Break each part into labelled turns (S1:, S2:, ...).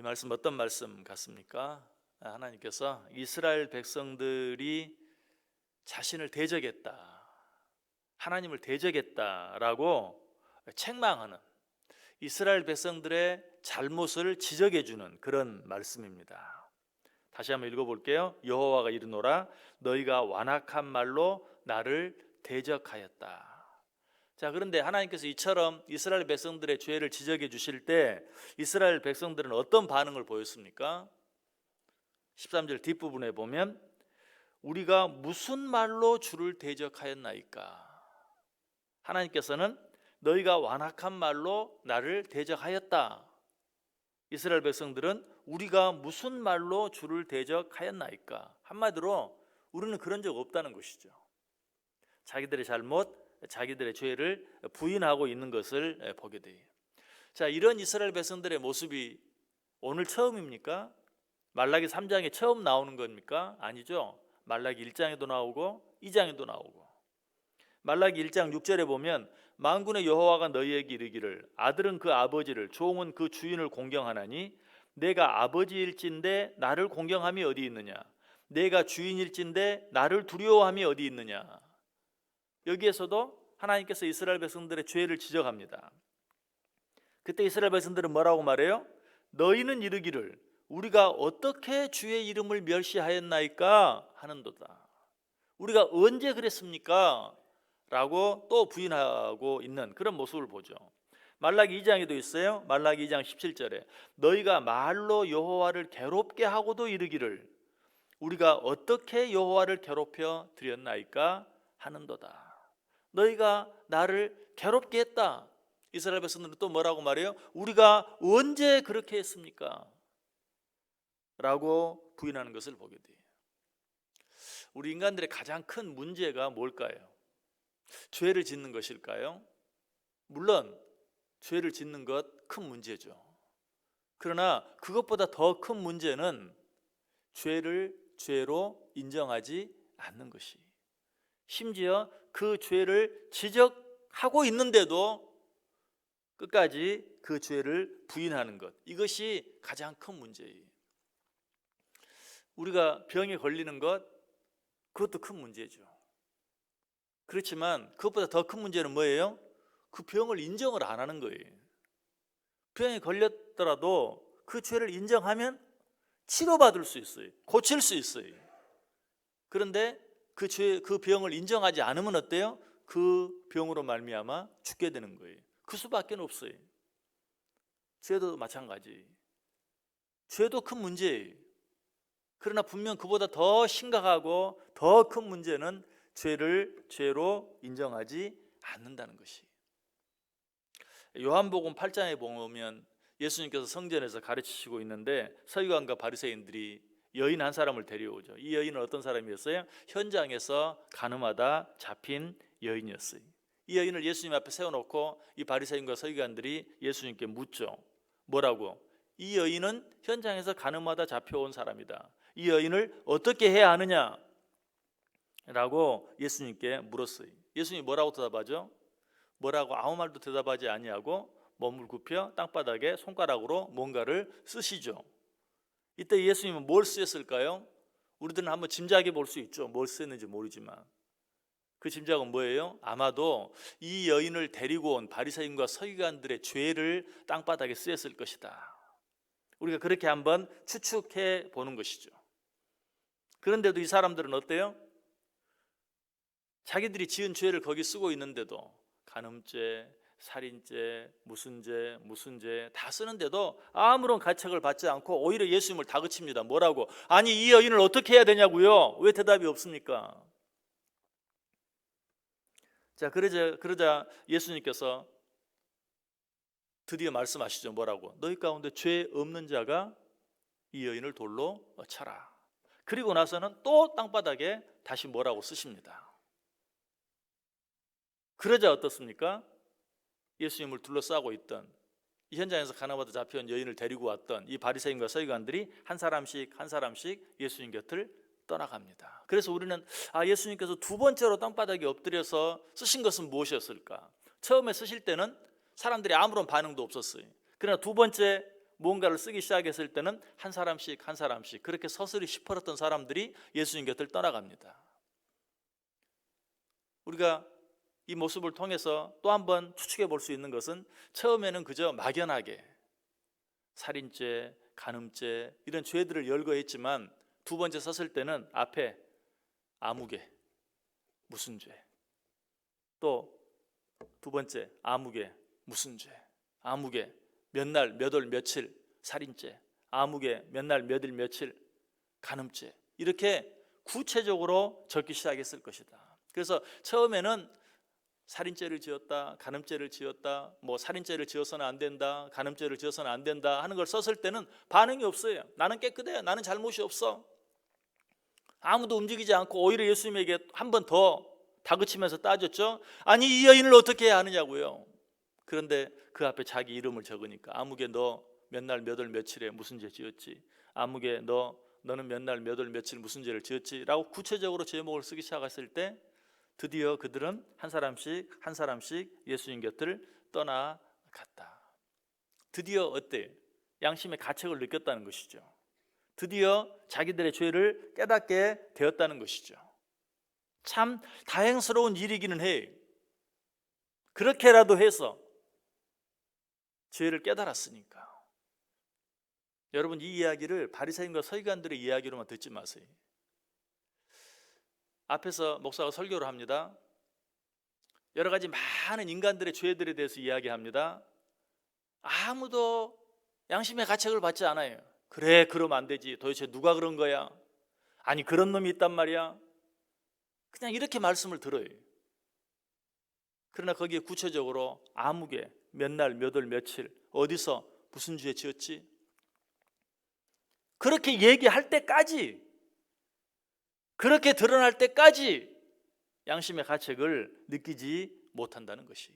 S1: 이 말씀 어떤 말씀 같습니까? 아, 하나님께서 이스라엘 백성들이 자신을 대적했다. 하나님을 대적했다라고 책망하는 이스라엘 백성들의 잘못을 지적해 주는 그런 말씀입니다. 다시 한번 읽어 볼게요. 여호와가 이르노라 너희가 완악한 말로 나를 대적하였다. 자, 그런데 하나님께서 이처럼 이스라엘 백성들의 죄를 지적해 주실 때 이스라엘 백성들은 어떤 반응을 보였습니까? 13절 뒷부분에 보면 우리가 무슨 말로 주를 대적하였나이까? 하나님께서는 너희가 완악한 말로 나를 대적하였다. 이스라엘 백성들은 우리가 무슨 말로 주를 대적하였나이까? 한마디로 우리는 그런 적 없다는 것이죠. 자기들의 잘못, 자기들의 죄를 부인하고 있는 것을 보게 돼요. 자, 이런 이스라엘 백성들의 모습이 오늘 처음입니까? 말라기 3장에 처음 나오는 겁니까? 아니죠. 말라기 1장에도 나오고 2장에도 나오고. 말라기 1장 6절에 보면 만군의 여호와가 너희에게 이르기를 아들은 그 아버지를 종은 그 주인을 공경하나니 내가 아버지일진데 나를 공경함이 어디 있느냐 내가 주인일진데 나를 두려워함이 어디 있느냐 여기에서도 하나님께서 이스라엘 백성들의 죄를 지적합니다. 그때 이스라엘 백성들은 뭐라고 말해요? 너희는 이르기를 우리가 어떻게 주의 이름을 멸시하였나이까 하는도다. 우리가 언제 그랬습니까? 라고 또 부인하고 있는 그런 모습을 보죠. 말라기 2장에도 있어요. 말라기 2장 17절에 너희가 말로 여호와를 괴롭게 하고도 이르기를 우리가 어떻게 여호와를 괴롭혀 드렸나이까 하는도다. 너희가 나를 괴롭게 했다. 이스라엘 백성들은 또 뭐라고 말해요? 우리가 언제 그렇게 했습니까? 라고 부인하는 것을 보게 돼요. 우리 인간들의 가장 큰 문제가 뭘까요? 죄를 짓는 것일까요? 물론 죄를 짓는 것 큰 문제죠. 그러나 그것보다 더 큰 문제는 죄를 죄로 인정하지 않는 것이. 심지어 그 죄를 지적하고 있는데도 끝까지 그 죄를 부인하는 것. 이것이 가장 큰 문제예요. 우리가 병에 걸리는 것 그것도 큰 문제죠. 그렇지만 그것보다 더 큰 문제는 뭐예요? 그 병을 인정을 안 하는 거예요. 병에 걸렸더라도 그 죄를 인정하면 치료받을 수 있어요. 고칠 수 있어요. 그런데 그 죄, 그 병을 인정하지 않으면 어때요? 그 병으로 말미암아 죽게 되는 거예요. 그 수밖에 없어요. 죄도 마찬가지. 죄도 큰 문제예요. 그러나 분명 그보다 더 심각하고 더 큰 문제는 죄를 죄로 인정하지 않는다는 것이. 요한복음 8장에 보면 예수님께서 성전에서 가르치시고 있는데 서기관과 바리새인들이 여인 한 사람을 데려오죠. 이 여인은 어떤 사람이었어요? 현장에서 가늠하다 잡힌 여인이었어요. 이 여인을 예수님 앞에 세워놓고 이 바리새인과 서기관들이 예수님께 묻죠. 뭐라고? 이 여인은 현장에서 가늠하다 잡혀온 사람이다. 이 여인을 어떻게 해야 하느냐? 라고 예수님께 물었어요. 예수님이 뭐라고 대답하죠? 뭐라고 아무 말도 대답하지 아니하고 몸을 굽혀 땅바닥에 손가락으로 뭔가를 쓰시죠. 이때 예수님은 뭘 쓰셨을까요? 우리들은 한번 짐작해 볼 수 있죠. 뭘 쓰였는지 모르지만 그 짐작은 뭐예요? 아마도 이 여인을 데리고 온 바리새인과 서기관들의 죄를 땅바닥에 쓰였을 것이다. 우리가 그렇게 한번 추측해 보는 것이죠. 그런데도 이 사람들은 어때요? 자기들이 지은 죄를 거기 쓰고 있는데도 간음죄, 살인죄, 무슨 죄, 무슨 죄 다 쓰는데도 아무런 가책을 받지 않고 오히려 예수님을 다그칩니다. 뭐라고? 아니 이 여인을 어떻게 해야 되냐고요? 왜 대답이 없습니까? 자 그러자 그러자 예수님께서 드디어 말씀하시죠. 뭐라고? 너희 가운데 죄 없는 자가 이 여인을 돌로 쳐라. 그리고 나서는 또 땅바닥에 다시 뭐라고 쓰십니다. 그러자 어떻습니까? 예수님을 둘러싸고 있던 이 현장에서 가나마다 잡혀온 여인을 데리고 왔던 이 바리새인과 서기관들이 한 사람씩 한 사람씩 예수님 곁을 떠나갑니다. 그래서 우리는 아 예수님께서 두 번째로 땅바닥에 엎드려서 쓰신 것은 무엇이었을까? 처음에 쓰실 때는 사람들이 아무런 반응도 없었어요. 그러나 두 번째 무언가를 쓰기 시작했을 때는 한 사람씩 한 사람씩 그렇게 서슬이 시퍼렀던 사람들이 예수님 곁을 떠나갑니다. 우리가 이 모습을 통해서 또 한 번 추측해 볼 수 있는 것은 처음에는 그저 막연하게 살인죄, 간음죄 이런 죄들을 열거했지만 두 번째 섰을 때는 앞에 아무개 무슨 죄. 또 두 번째 아무개 무슨 죄. 아무개 몇 날, 몇 월, 며칠 살인죄. 아무개 몇 날, 몇 일, 며칠 간음죄. 이렇게 구체적으로 적기 시작했을 것이다. 그래서 처음에는 살인죄를 지었다, 간음죄를 지었다, 뭐 살인죄를 지어서는 안 된다, 간음죄를 지어서는 안 된다 하는 걸 썼을 때는 반응이 없어요. 나는 깨끗해, 나는 잘못이 없어. 아무도 움직이지 않고 오히려 예수님에게 한 번 더 다그치면서 따졌죠. 아니 이 여인을 어떻게 해야 하느냐고요. 그런데 그 앞에 자기 이름을 적으니까 아무개 너 몇 날 몇 월 며칠에 무슨 죄 지었지? 아무개 너 너는 몇 날 몇 월 며칠 무슨 죄를 지었지?라고 구체적으로 제목을 쓰기 시작했을 때 드디어 그들은 한 사람씩 한 사람씩 예수님 곁을 떠나갔다. 드디어 어때? 양심의 가책을 느꼈다는 것이죠. 드디어 자기들의 죄를 깨닫게 되었다는 것이죠. 참 다행스러운 일이기는 해. 그렇게라도 해서 죄를 깨달았으니까. 여러분 이 이야기를 바리새인과 서기관들의 이야기로만 듣지 마세요. 앞에서 목사가 설교를 합니다. 여러 가지 많은 인간들의 죄들에 대해서 이야기합니다. 아무도 양심의 가책을 받지 않아요. 그래, 그러면 안 되지. 도대체 누가 그런 거야? 아니, 그런 놈이 있단 말이야. 그냥 이렇게 말씀을 들어요. 그러나 거기에 구체적으로 아무개 몇 날, 몇 월, 며칠 어디서 무슨 죄 지었지? 그렇게 얘기할 때까지 그렇게 드러날 때까지 양심의 가책을 느끼지 못한다는 것이.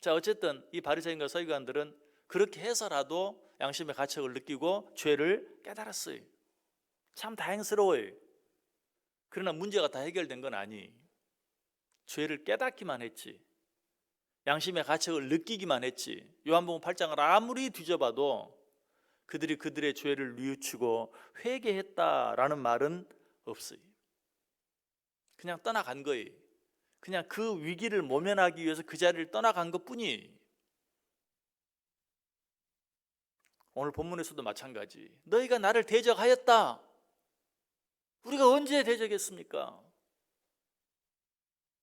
S1: 자, 어쨌든 이 바리새인과 서기관들은 그렇게 해서라도 양심의 가책을 느끼고 죄를 깨달았어요. 참 다행스러워요. 그러나 문제가 다 해결된 건 아니. 죄를 깨닫기만 했지. 양심의 가책을 느끼기만 했지. 요한복음 8장을 아무리 뒤져봐도 그들이 그들의 죄를 뉘우치고 회개했다라는 말은 없어요. 그냥 떠나간 거예요. 그냥 그 위기를 모면하기 위해서 그 자리를 떠나간 것 뿐이에요. 오늘 본문에서도 마찬가지. 너희가 나를 대적하였다. 우리가 언제 대적했습니까?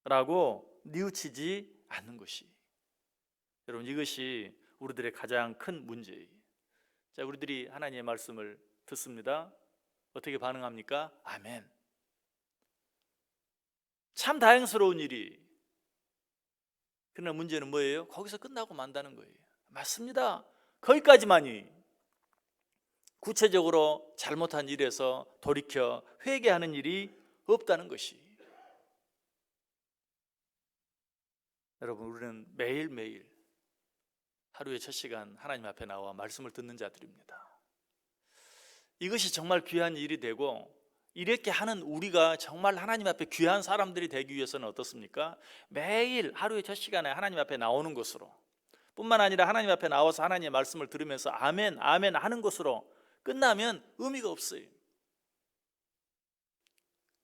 S1: 라고 뉘우치지 않는 것이. 여러분 이것이 우리들의 가장 큰 문제예요. 자, 우리들이 하나님의 말씀을 듣습니다. 어떻게 반응합니까? 아멘. 참 다행스러운 일이. 그러나 문제는 뭐예요? 거기서 끝나고 만다는 거예요. 맞습니다. 거기까지만이. 구체적으로 잘못한 일에서 돌이켜 회개하는 일이 없다는 것이. 여러분, 우리는 매일매일 하루의 첫 시간 하나님 앞에 나와 말씀을 듣는 자들입니다. 이것이 정말 귀한 일이 되고 이렇게 하는 우리가 정말 하나님 앞에 귀한 사람들이 되기 위해서는 어떻습니까? 매일 하루의 첫 시간에 하나님 앞에 나오는 것으로 뿐만 아니라 하나님 앞에 나와서 하나님의 말씀을 들으면서 아멘, 아멘 하는 것으로 끝나면 의미가 없어요.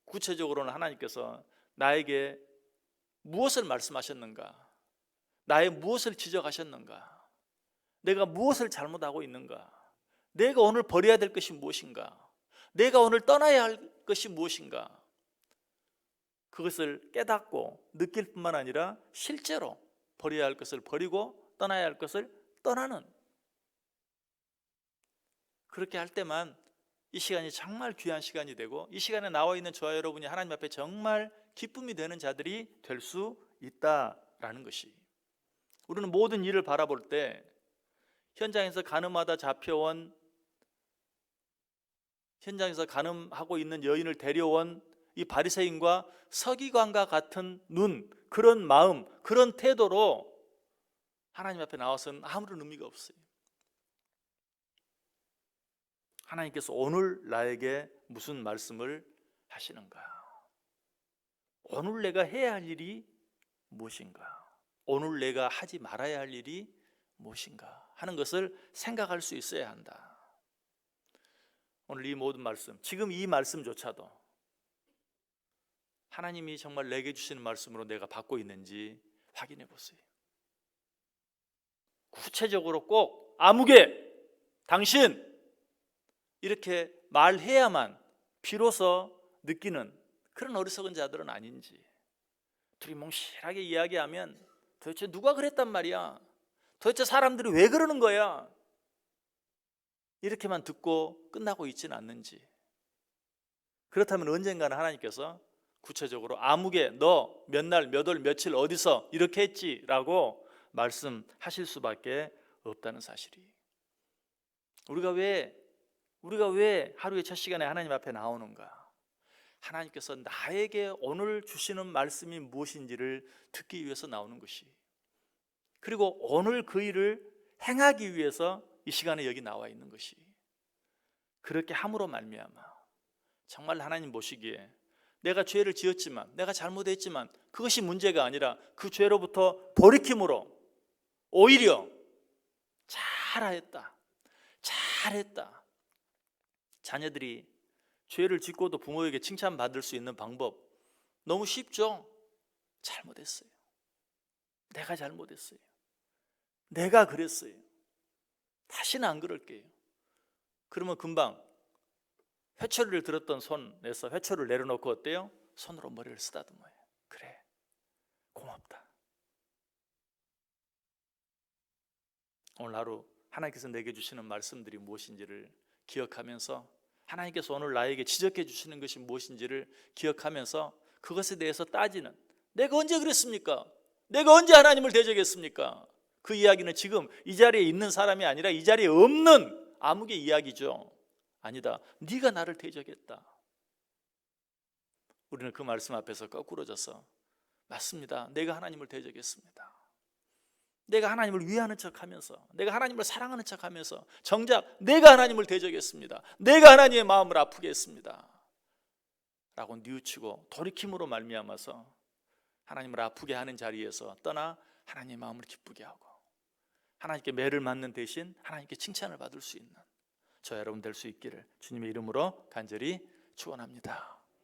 S1: 구체적으로는 하나님께서 나에게 무엇을 말씀하셨는가? 나의 무엇을 지적하셨는가? 내가 무엇을 잘못하고 있는가? 내가 오늘 버려야 될 것이 무엇인가? 내가 오늘 떠나야 할 것이 무엇인가? 그것을 깨닫고 느낄 뿐만 아니라 실제로 버려야 할 것을 버리고 떠나야 할 것을 떠나는 그렇게 할 때만 이 시간이 정말 귀한 시간이 되고 이 시간에 나와 있는 저와 여러분이 하나님 앞에 정말 기쁨이 되는 자들이 될 수 있다라는 것이 우리는 모든 일을 바라볼 때 현장에서 가늠하다 잡혀온 현장에서 가늠하고 있는 여인을 데려온 이 바리새인과 서기관과 같은 눈, 그런 마음, 그런 태도로 하나님 앞에 나와서는 아무런 의미가 없어요. 하나님께서 오늘 나에게 무슨 말씀을 하시는가? 오늘 내가 해야 할 일이 무엇인가? 오늘 내가 하지 말아야 할 일이 무엇인가 하는 것을 생각할 수 있어야 한다. 오늘 이 모든 말씀, 지금 이 말씀조차도 하나님이 정말 내게 주시는 말씀으로 내가 받고 있는지 확인해 보세요. 구체적으로 꼭 아무개 당신 이렇게 말해야만 비로소 느끼는 그런 어리석은 자들은 아닌지 둘이 몽실하게 이야기하면 도대체 누가 그랬단 말이야? 도대체 사람들이 왜 그러는 거야? 이렇게만 듣고 끝나고 있지는 않는지. 그렇다면 언젠가는 하나님께서 구체적으로 아무개 너몇 날 몇 월 며칠 어디서 이렇게 했지라고 말씀하실 수밖에 없다는 사실이. 우리가 왜 우리가 왜 하루의 첫 시간에 하나님 앞에 나오는가? 하나님께서 나에게 오늘 주시는 말씀이 무엇인지를 듣기 위해서 나오는 것이. 그리고 오늘 그 일을 행하기 위해서 이 시간에 여기 나와 있는 것이 그렇게 함으로 말미암아 정말 하나님 보시기에 내가 죄를 지었지만 내가 잘못했지만 그것이 문제가 아니라 그 죄로부터 돌이킴으로 오히려 잘했다 잘했다 자녀들이 죄를 짓고도 부모에게 칭찬받을 수 있는 방법 너무 쉽죠? 잘못했어요. 내가 잘못했어요. 내가 그랬어요. 다시는 안 그럴게요. 그러면 금방 회초리를 들었던 손에서 회초리를 내려놓고 어때요? 손으로 머리를 쓰다듬어요. 그래, 고맙다. 오늘 하루 하나님께서 내게 주시는 말씀들이 무엇인지를 기억하면서 하나님께서 오늘 나에게 지적해 주시는 것이 무엇인지를 기억하면서 그것에 대해서 따지는 내가 언제 그랬습니까? 내가 언제 하나님을 대적했습니까? 그 이야기는 지금 이 자리에 있는 사람이 아니라 이 자리에 없는 아무개 이야기죠. 아니다. 네가 나를 대적했다. 우리는 그 말씀 앞에서 거꾸러져서 맞습니다. 내가 하나님을 대적했습니다. 내가 하나님을 위하는 척하면서 내가 하나님을 사랑하는 척하면서 정작 내가 하나님을 대적했습니다. 내가 하나님의 마음을 아프게 했습니다. 라고 뉘우치고 돌이킴으로 말미암아서 하나님을 아프게 하는 자리에서 떠나 하나님의 마음을 기쁘게 하고 하나님께 매를 맞는 대신 하나님께 칭찬을 받을 수 있는 저 여러분 될 수 있기를 주님의 이름으로 간절히 축원합니다.